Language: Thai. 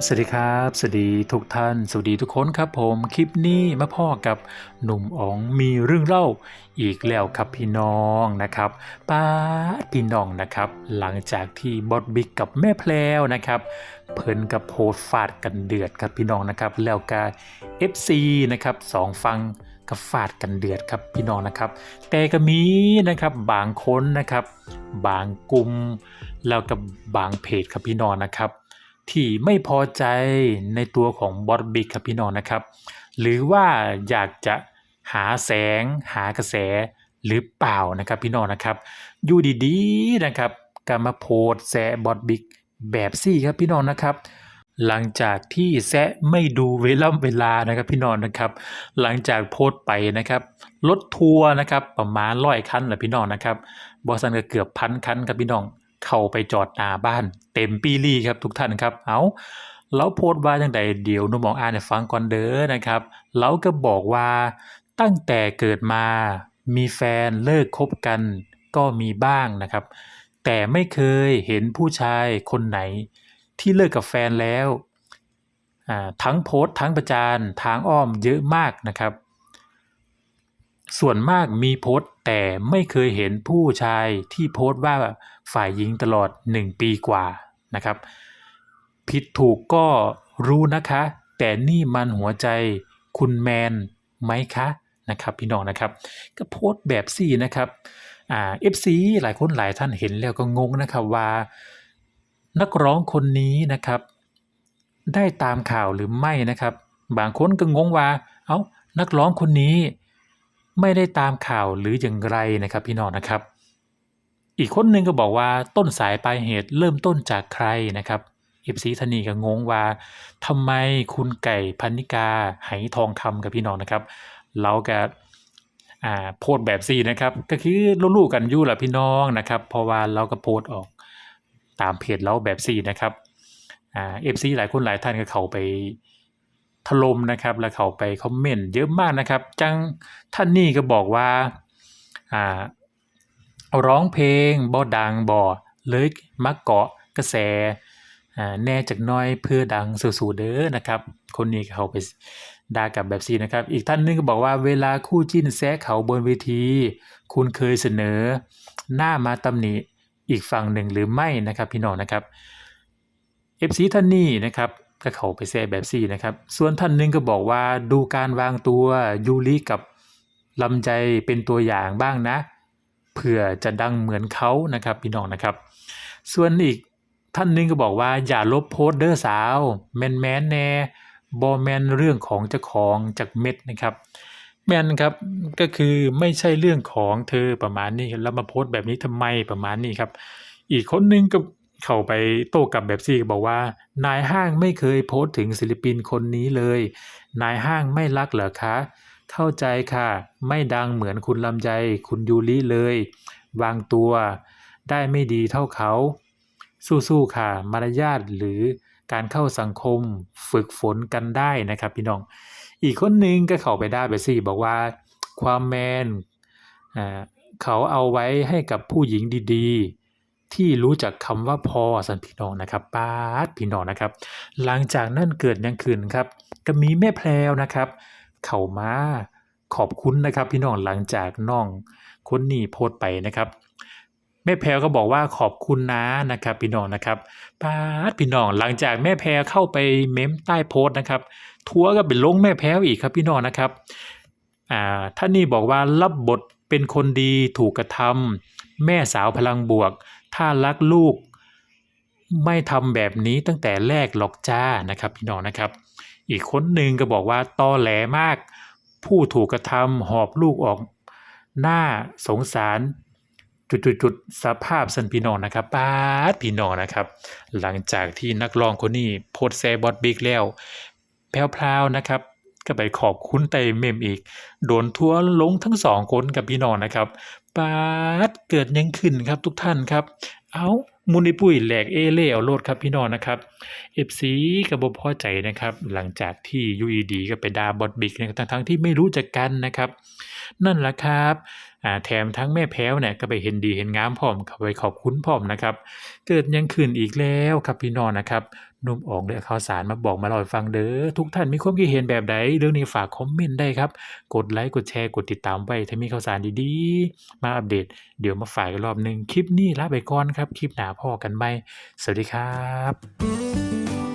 สวัสดีครับ สวัสดีทุกท่าน สวัสดีทุกคนครับผม คลิปนี้มาพ่อกับหนุ่มอ๋องมีเรื่องเล่าอีกแล้วครับพี่น้องนะครับป้าพี่น้องนะครับ หลังจากที่บอสบิ๊กกับแม่แพลวนะครับ เพิ่นกับโพสฟาดกันเดือดครับพี่น้องนะครับ แล้วก็ FC นะครับสองฟังก็ฟาดกันเดือดครับพี่น้องนะครับ แต่ก็มีนะครับบางคนนะครับ บางกลุ่มแล้วก็บางเพจครับพี่น้องนะครับ ที่ไม่พอใจในตัวของบอสบิ๊กครับพี่น้องนะครับ หรือว่าอยากจะหาแสง หากระแสหรือเปล่านะครับพี่น้องนะครับอยู่ดีๆนะครับก็มาโพสแซะบอสบิ๊กแบบซี่ครับพี่น้องนะครับ หลังจากที่แซะไม่ดูเวลาเวลานะครับพี่น้องนะครับ หลังจากโพสต์ไปนะครับรถทัวร์นะครับประมาณร้อยคันแหละพี่น้องนะครับบอสันก็เกือบพันคันครับพี่น้อง เข้าไปจอดหน้าบ้าน เต็มปีรี่ครับทุกท่านครับ เอาเราโพสต์ว่าจังใดเดี๋ยวนุ่มองอ่านให้ฟังก่อนเด้อนะครับเราก็บอกว่าตั้งแต่เกิดมามีแฟนเลิกคบกันก็มีบ้างนะครับ แต่ไม่เคยเห็นผู้ชายคนไหน ที่เลิกกับแฟนแล้วทั้งโพสต์ทั้งประจานทางอ้อมเยอะมากนะครับ ส่วนมากมีโพสต์ แต่ไม่เคยเห็นผู้ชายที่โพสต์ว่าฝ่ายหญิงตลอด 1 ปีกว่านะครับ ผิดถูกก็รู้นะคะ แต่นี่มันหัวใจคุณแมนไหมคะนะครับพี่น้องนะครับ ก็โพสต์แบบสี่นะครับอ่า FC หลายคนหลายท่านเห็นแล้วก็งงนะครับว่า นักร้องคนนี้นะครับ ได้ตามข่าวหรือไม่นะครับ บางคนก็งงว่าเอ้านักร้องคนนี้ ไม่ได้ตามข่าวหรืออย่างไรนะครับพี่น้องนะครับ อีกคนหนึ่งก็บอกว่าต้นสายปลายเหตุเริ่มต้นจากใครนะครับเอฟซีธนีก็งงว่าทำไมคุณไก่พันนิกาไหทองคำกับพี่น้องนะครับ เราก็อ่าโพสแบบซีนะครับ ก็คือรู้ๆกันอยู่แหละพี่น้องนะครับ เพราะว่าเราก็โพสออกตามเพจเราแบบซีนะครับอ่าเอฟซีหลายคนหลายท่านก็เข้าไป ถล่มนะครับแล้วเขาไปคอมเมนต์เยอะมากนะครับ จังท่านนี่ก็บอกว่าอ่าร้องเพลงบ่ดังบ่เลยมาเกาะกระแสอ่าแน่จักน้อยเพื่อดังสู่ๆเด้อนะครับ คนนี้เขาไปด่ากับแบบซีนะครับ อีกท่านหนึงก็บอกว่าเวลาคู่จิ้นแซะเขาบนเวที คุณเคยเสนอ หน้ามาตำหนิอีกฝั่งหนึ่งหรือไม่นะครับพี่น้องนะครับ FC ท่านนี้นะครับ ก็เขาไปแซะแบบซีนะครับ ส่วนท่านหนึงก็บอกว่าดูการวางตัวยูริกับลำใจเป็นตัวอย่างบ้างนะเพื่อจะดังเหมือนเขานะครับพี่น้องนะครับ ส่วนอีกท่านหนึงก็บอกว่าอย่าลบโพสเด้อสาวแมนแมนแน่บอแมนเรื่องของเจ้าของจากเม็ดนะครับแมนครับก็คือไม่ใช่เรื่องของเธอประมาณนี้แล้วมาโพสต์แบบนี้ทำไมประมาณนี้ครับ อีกคนนึงก็ เข้าไปโต้กลับแบบซี่ก็บอกว่า นายห้างไม่เคยโพสต์ถึงศิลปินคนนี้เลย นายห้างไม่รักเหรอคะ เข้าใจค่ะ ไม่ดังเหมือนคุณลำไยคุณยูริเลยวางตัวได้ไม่ดีเท่าเขา สู้ๆค่ะ มารยาทหรือการเข้าสังคมฝึกฝนกันได้นะครับพี่น้อง อีกคนนึงก็เข้าไปได้ไปสิบอกว่า ความแมนเขาเอาไว้ให้กับผู้หญิงดีๆ ที่รู้จักคำว่าพอสันพี่น้องนะครับป้าดพี่น้องนะครับ หลังจากนั้นเกิดยังคืนครับ ก็มีแม่แพรวนะครับ เข้ามาขอบคุณนะครับ พี่น้องหลังจากน้องคนนี้โพสต์ไปนะครับแม่แพรวก็บอกว่าขอบคุณนะนะครับ พี่น้องนะครับป้าดพี่น้องหลังจากแม่แพรวเข้าไปเม้มใต้โพสต์นะครับ ทัวร์ก็เป็นลงแม่แพรวอีกครับพี่น้องนะครับอ่าท่านนี่บอกว่ารับบทเป็นคนดีถูกกระทำแม่สาวพลังบวก ถ้ารักลูกไม่ทำแบบนี้ตั้งแต่แรกหรอกจ้านะครับพี่น้องนะครับ อีกคนหนึ่งก็บอกว่าตอแหลมาก ผู้ถูกกระทำหอบลูกออกหน้าสงสารจุดๆสภาพสันพี่น้องนะครับป้าพี่น้องนะครับ หลังจากที่นักร้องคนนี้โพสแซบอดบิ๊กแล้ว แพรวๆนะครับ ก็ไปขอบคุณไตเมมอีก โดนทัวลงทั้งสองคนกับพี่น้องนะครับ ปาดเกิดยังขึ้นครับทุกท่านครับ เอามุนิปุ้ยแหลกเอเล่เอาโลดครับพี่น้องนะครับเอฟซีกับบพอใจนะครับ หลังจากที่ยูอีดีก็ไปดาบอดบิ๊กนะทั้งทั้งๆที่ไม่รู้จักกันนะครับ นั่นแหละครับ แถมทั้งแม่แพ้วเนี่ยก็ไปเห็นดีเห็นงามพร้อมก็ไปขอบคุณพร้อมนะครับ เกิดยังขึ้นอีกแล้วครับพี่น้องนะครับนุ่มอองได้อาข่าวสารมาบอกมาเล่าให้ฟังเด้อทุกท่านมีความคิดเห็นแบบใดเรื่องนี้ฝากคอมเมนต์ได้ครับ กดไลค์กดแชร์กดติดตามไว้ถ้ามีข่าวสารดีๆ มาอัปเดต เดี๋ยวมาฝากรอบหนึ่งคลิปนี้ลาไปก่อนครับ คลิปหน้าพ่อกันใหมสวัสดีครับ